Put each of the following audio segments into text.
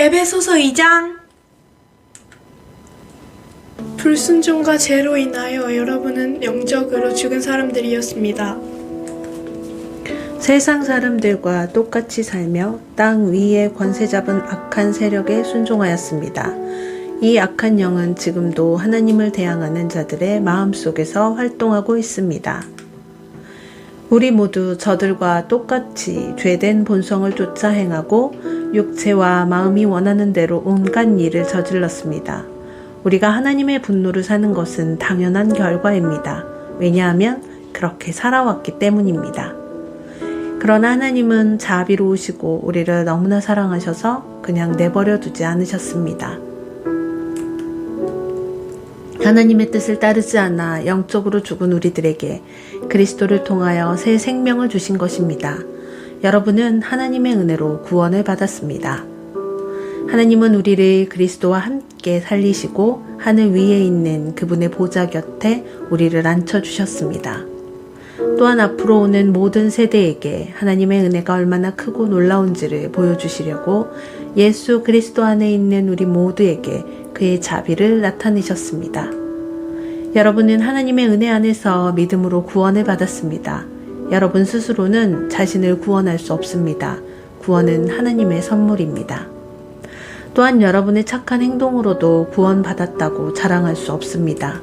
에베소서 2장 불순종과 죄로 인하여 여러분은 영적으로 죽은 사람들이었습니다. 세상 사람들과 똑같이 살며 땅 위에 권세 잡은 악한 세력에 순종하였습니다. 이 악한 영은 지금도 하나님을 대항하는 자들의 마음 속에서 활동하고 있습니다. 우리 모두 저들과 똑같이 죄된 본성을 쫓아 행하고 육체와 마음이 원하는 대로 온갖 일을 저질렀습니다. 우리가 하나님의 분노를 사는 것은 당연한 결과입니다. 왜냐하면 그렇게 살아왔기 때문입니다. 그러나 하나님은 자비로우시고 우리를 너무나 사랑하셔서 그냥 내버려 두지 않으셨습니다. 하나님의 뜻을 따르지 않아 영적으로 죽은 우리들에게 그리스도를 통하여 새 생명을 주신 것입니다. 여러분은 하나님의 은혜로 구원을 받았습니다. 하나님은 우리를 그리스도와 함께 살리시고 하늘 위에 있는 그분의 보좌 곁에 우리를 앉혀주셨습니다. 또한 앞으로 오는 모든 세대에게 하나님의 은혜가 얼마나 크고 놀라운지를 보여주시려고 예수 그리스도 안에 있는 우리 모두에게 그의 자비를 나타내셨습니다. 여러분은 하나님의 은혜 안에서 믿음으로 구원을 받았습니다. 여러분 스스로는 자신을 구원할 수 없습니다. 구원은 하나님의 선물입니다. 또한 여러분의 착한 행동으로도 구원받았다고 자랑할 수 없습니다.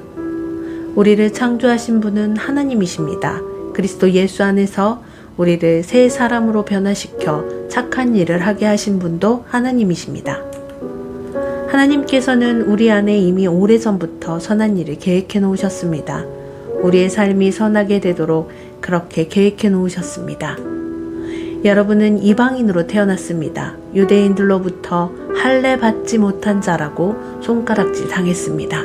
우리를 창조하신 분은 하나님이십니다. 그리스도 예수 안에서 우리를 새 사람으로 변화시켜 착한 일을 하게 하신 분도 하나님이십니다. 하나님께서는 우리 안에 이미 오래전부터 선한 일을 계획해 놓으셨습니다. 우리의 삶이 선하게 되도록 그렇게 계획해 놓으셨습니다. 여러분은 이방인으로 태어났습니다. 유대인들로부터 할례 받지 못한 자라고 손가락질 당했습니다.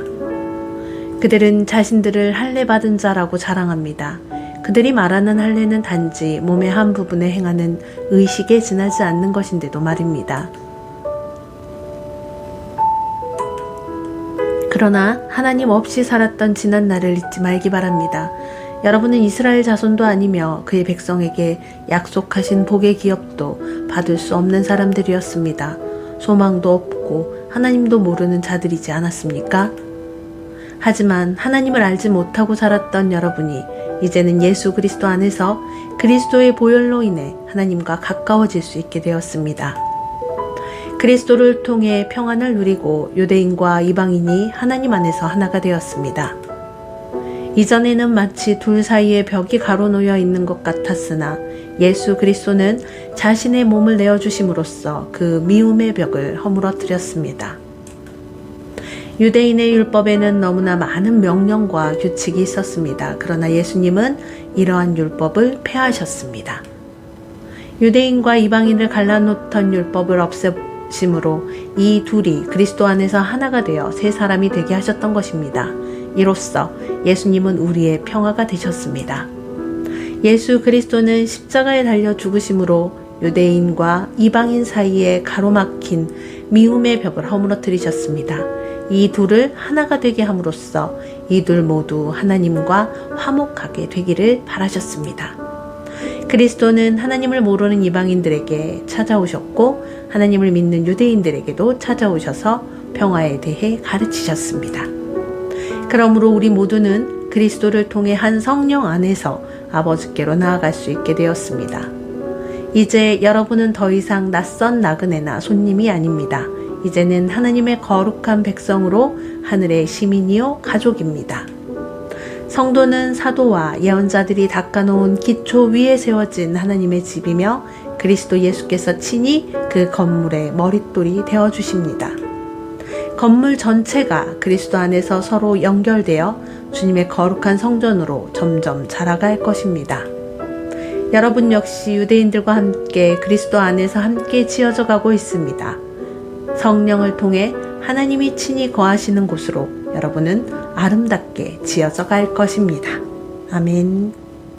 그들은 자신들을 할례 받은 자라고 자랑합니다. 그들이 말하는 할례는 단지 몸의 한 부분에 행하는 의식에 지나지 않는 것인데도 말입니다. 그러나 하나님 없이 살았던 지난 날을 잊지 말기 바랍니다. 여러분은 이스라엘 자손도 아니며 그의 백성에게 약속하신 복의 기업도 받을 수 없는 사람들이었습니다. 소망도 없고 하나님도 모르는 자들이지 않았습니까? 하지만 하나님을 알지 못하고 살았던 여러분이 이제는 예수 그리스도 안에서 그리스도의 보혈로 인해 하나님과 가까워질 수 있게 되었습니다. 그리스도를 통해 평안을 누리고 유대인과 이방인이 하나님 안에서 하나가 되었습니다. 이전에는 마치 둘 사이에 벽이 가로놓여 있는 것 같았으나 예수 그리스도는 자신의 몸을 내어주심으로써 그 미움의 벽을 허물어뜨렸습니다. 유대인의 율법에는 너무나 많은 명령과 규칙이 있었습니다. 그러나 예수님은 이러한 율법을 폐하셨습니다. 유대인과 이방인을 갈라놓던 율법을 없애 심으로 이 둘이 그리스도 안에서 하나가 되어 새 사람이 되게 하셨던 것입니다. 이로써 예수님은 우리의 평화가 되셨습니다. 예수 그리스도는 십자가에 달려 죽으심으로 유대인과 이방인 사이에 가로막힌 미움의 벽을 허물어뜨리셨습니다. 이 둘을 하나가 되게 함으로써 이 둘 모두 하나님과 화목하게 되기를 바라셨습니다. 그리스도는 하나님을 모르는 이방인들에게 찾아오셨고 하나님을 믿는 유대인들에게도 찾아오셔서 평화에 대해 가르치셨습니다. 그러므로 우리 모두는 그리스도를 통해 한 성령 안에서 아버지께로 나아갈 수 있게 되었습니다. 이제 여러분은 더 이상 낯선 나그네나 손님이 아닙니다. 이제는 하나님의 거룩한 백성으로 하늘의 시민이요 가족입니다. 성도는 사도와 예언자들이 닦아놓은 기초 위에 세워진 하나님의 집이며 그리스도 예수께서 친히 그 건물의 머릿돌이 되어 주십니다. 건물 전체가 그리스도 안에서 서로 연결되어 주님의 거룩한 성전으로 점점 자라갈 것입니다. 여러분 역시 유대인들과 함께 그리스도 안에서 함께 지어져 가고 있습니다. 성령을 통해 하나님이 친히 거하시는 곳으로 여러분은 아름답게 지어져 갈 것입니다. 아멘.